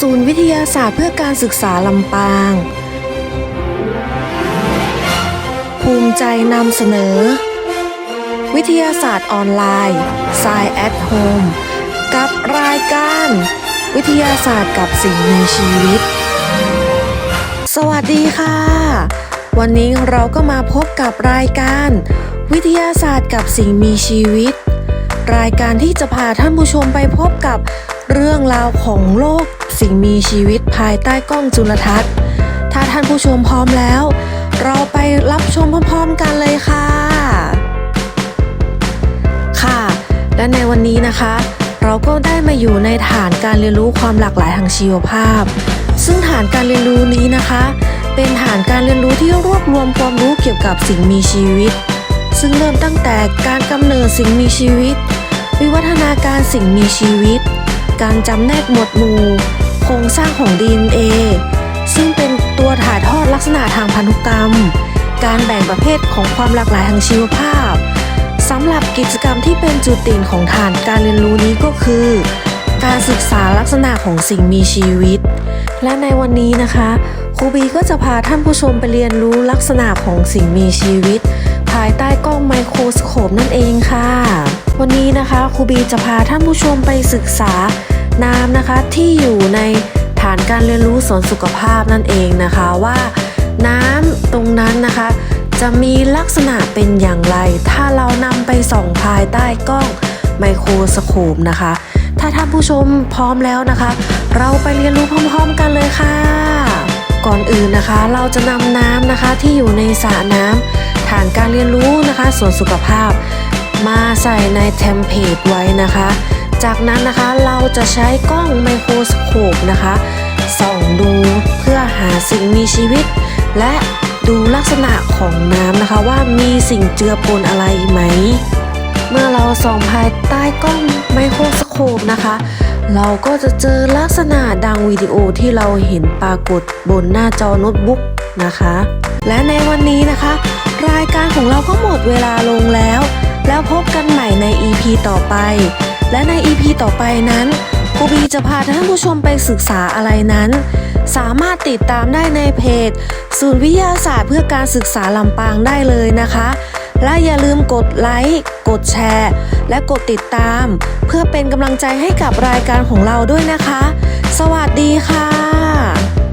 ศูนย์วิทยาศาสตร์เพื่อการศึกษาลำปาง ภูมิใจนำเสนอ วิทยาศาสตร์ออนไลน์ Science at Home กับรายการ วิทยาศาสตร์กับสิ่งมีชีวิต สวัสดีค่ะ วันนี้เราก็มาพบกับรายการ วิทยาศาสตร์กับสิ่งมีชีวิต รายการที่จะพาท่านผู้ชมไปพบกับเรื่องราวของโลกสิ่งมีชีวิตภายใต้กล้องจุลทรรศน์ ถ้าท่านผู้ชมพร้อมแล้ว เราไปรับชมพร้อมๆกันเลยค่ะ ค่ะ และในวันนี้นะคะ เราก็ได้มาอยู่ในฐานการเรียนรู้ความหลากหลายทางชีวภาพ ซึ่งฐานการเรียนรู้นี้นะคะ เป็นฐานการเรียนรู้ที่รวบรวมความรู้เกี่ยวกับสิ่งมีชีวิต ซึ่งเริ่มตั้งแต่การกำเนิดสิ่งมีชีวิต วิวัฒนาการสิ่งมีชีวิต การจำแนกหมวดหมู่ โครงสร้างของ DNA ซึ่งเป็นตัวถ่ายทอดลักษณะทางพันธุกรรม การแบ่งประเภทของความหลากหลายทางชีวภาพสำหรับกิจกรรมที่เป็นจุดเด่นของฐานการเรียนรู้นี้ก็คือ การศึกษาลักษณะของสิ่งมีชีวิต และในวันนี้นะคะครูบีก็จะพาท่านผู้ชมไปเรียนรู้ลักษณะของสิ่งมีชีวิต ภายใต้กล้องไมโครสโคปนั่นเองค่ะ วันนี้นะคะครูบีจะพาท่านผู้ชมไปศึกษาน้ำนะคะที่อยู่ในฐานการเรียนรู้สวนสุขภาพนั่นเองนะคะว่า น้ำตรงนั้นนะคะ จะมีลักษณะเป็นอย่างไร ถ้าเรานำไปส่องภายใต้กล้องไมโครสโคปนะคะ ถ้าท่านผู้ชมพร้อมแล้วนะคะ เราไปเรียนรู้พร้อมๆกันเลยค่ะ ก่อนอื่นนะคะ เราจะนำน้ำนะคะที่อยู่ในสระน้ำฐานการเรียนรู้นะคะส่วนสุขภาพ มาใส่ในเทมเพลตไว้นะคะ จากนั้นนะคะเราจะใช้กล้องไมโครสโคปนะคะส่องดูเพื่อหาสิ่งมีชีวิต และดูลักษณะของน้ำนะคะว่ามีสิ่งเจือปนอะไรไหม เมื่อเราส่องภายใต้กล้องไมโครส โคปนะคะ เราก็จะเจอลักษณะดังวิดีโอที่เราเห็นปรากฏบนหน้าจอโน้ตบุ๊กนะคะ และในวันนี้นะคะ รายการของเราก็หมดเวลาลงแล้ว แล้วพบกันใหม่ใน EP ต่อไป และใน EP ต่อไปนั้นครูบีจะพาท่านผู้ชมไปศึกษาอะไรนั้น สามารถติดตามได้ในเพจ ศูนย์วิทยาศาสตร์เพื่อการศึกษาลำปางได้เลยนะคะ และอย่าลืมกดไลค์ กดแชร์ และกดติดตาม เพื่อเป็นกำลังใจให้กับรายการของเราด้วยนะคะ สวัสดีค่ะ